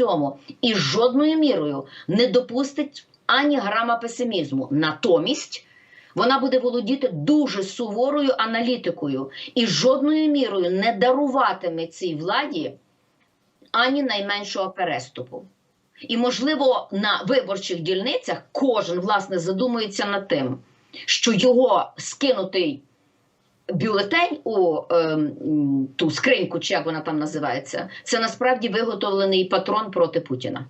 цьому і жодною мірою не допустить ані грама песимізму. Натомість вона буде володіти дуже суворою аналітикою і жодною мірою не даруватиме цій владі ані найменшого переступу. І, можливо, на виборчих дільницях кожен власне задумується над тим, що його скинутий бюлетень у ем, ту скриньку, чи як вона там називається, це насправді виготовлений патрон проти Путіна.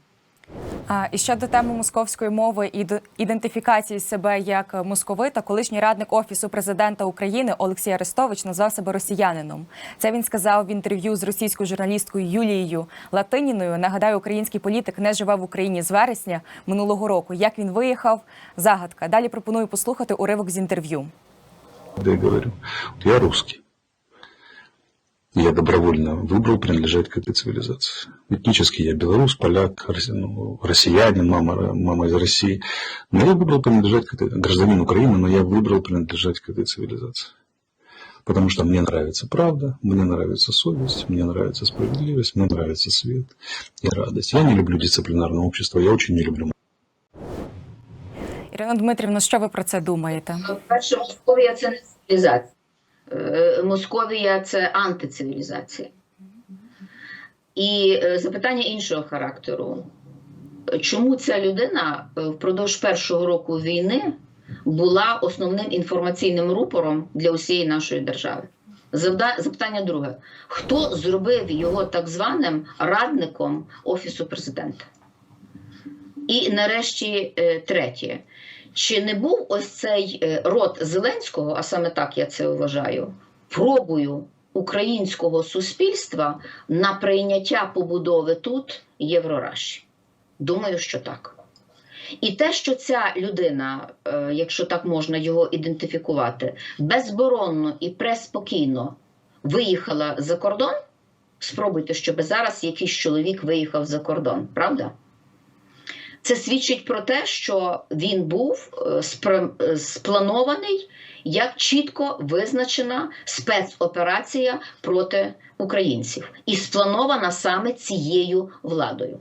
А, І щодо теми московської мови і до- ідентифікації себе як московита, колишній радник офісу президента України Олексій Арестович назвав себе росіянином. Це він сказав в інтерв'ю з російською журналісткою Юлією Латиніною. Нагадаю, український політик не живе в Україні з вересня минулого року. Як він виїхав? Загадка. Далі пропоную послухати уривок з інтерв'ю. Да и говорю, вот я русский. Я добровольно выбрал принадлежать к этой цивилизации. Этнически я белорус, поляк, ну, россиянин, мама, мама из России. Но я выбрал принадлежать к этой, гражданин Украины, но я выбрал принадлежать к этой цивилизации. Потому что мне нравится правда, мне нравится совесть, мне нравится справедливость, мне нравится свет и радость. Я не люблю дисциплинарное общество, я очень не люблю Ірина Дмитрівна, що ви про це думаєте? Перше, Московія це не цивілізація. Е, Московія це антицивілізація. І е, запитання іншого характеру. Чому ця людина е, впродовж першого року війни була основним інформаційним рупором для усієї нашої держави? Запитання друге: хто зробив його так званим радником Офісу президента? І нарешті е, третє. Чи не був ось цей е, рот Зеленського, а саме так я це вважаю, пробою українського суспільства на прийняття побудови тут Єврораші? Думаю, що так. І те, що ця людина, е, якщо так можна його ідентифікувати, безборонно і преспокійно виїхала за кордон, спробуйте, щоб зараз якийсь чоловік виїхав за кордон, правда? Це свідчить про те, що він був е, е, спланований як чітко визначена спецоперація проти українців, і спланована саме цією владою.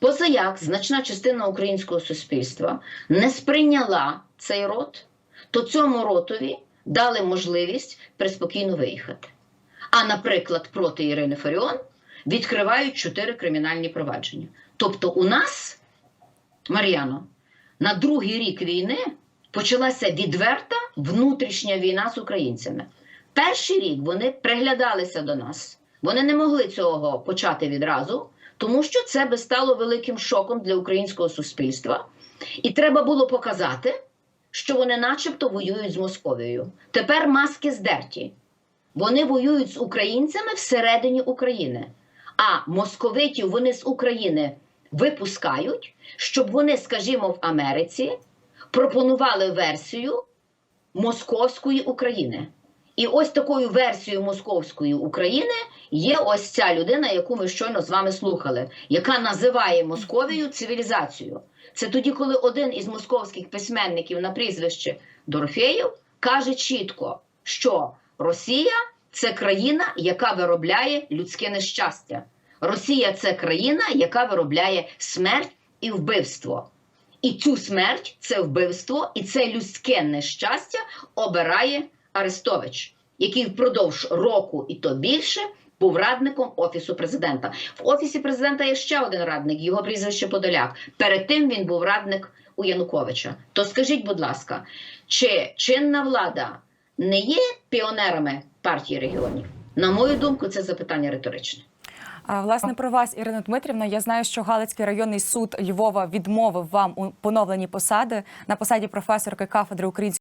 Позаяк значна частина українського суспільства не сприйняла цей рот, то цьому ротові дали можливість приспокійно виїхати. А, наприклад, проти Ірини Фаріон відкривають чотири кримінальні провадження. Тобто, у нас Мар'яно, на другий рік війни почалася відверта внутрішня війна з українцями. Перший рік вони приглядалися до нас. Вони не могли цього почати відразу, тому що це би стало великим шоком для українського суспільства. І треба було показати, що вони начебто воюють з Московією. Тепер маски здерті. Вони воюють з українцями всередині України. А московитів вони з України випускають, щоб вони, скажімо, в Америці пропонували версію московської України. І ось такою версією московської України є ось ця людина, яку ми щойно з вами слухали, яка називає Московію цивілізацією. Це тоді, коли один із московських письменників на прізвище Дорофеєв каже чітко, що Росія це країна, яка виробляє людське нещастя. Росія це країна, яка виробляє смерть і вбивство. І цю смерть, це вбивство і це людське нещастя обирає Арестович, який впродовж року і то більше був радником офісу президента. В офісі президента є ще один радник, його прізвище Подоляк. Перед тим він був радник у Януковича. То скажіть, будь ласка, чи чинна влада не є піонерами партії регіонів? На мою думку, це запитання риторичне. Власне про вас, Ірина Дмитрівна. Я знаю, що Галицький районний суд Львова відмовив вам у поновленні посади на посаді професорки кафедри української.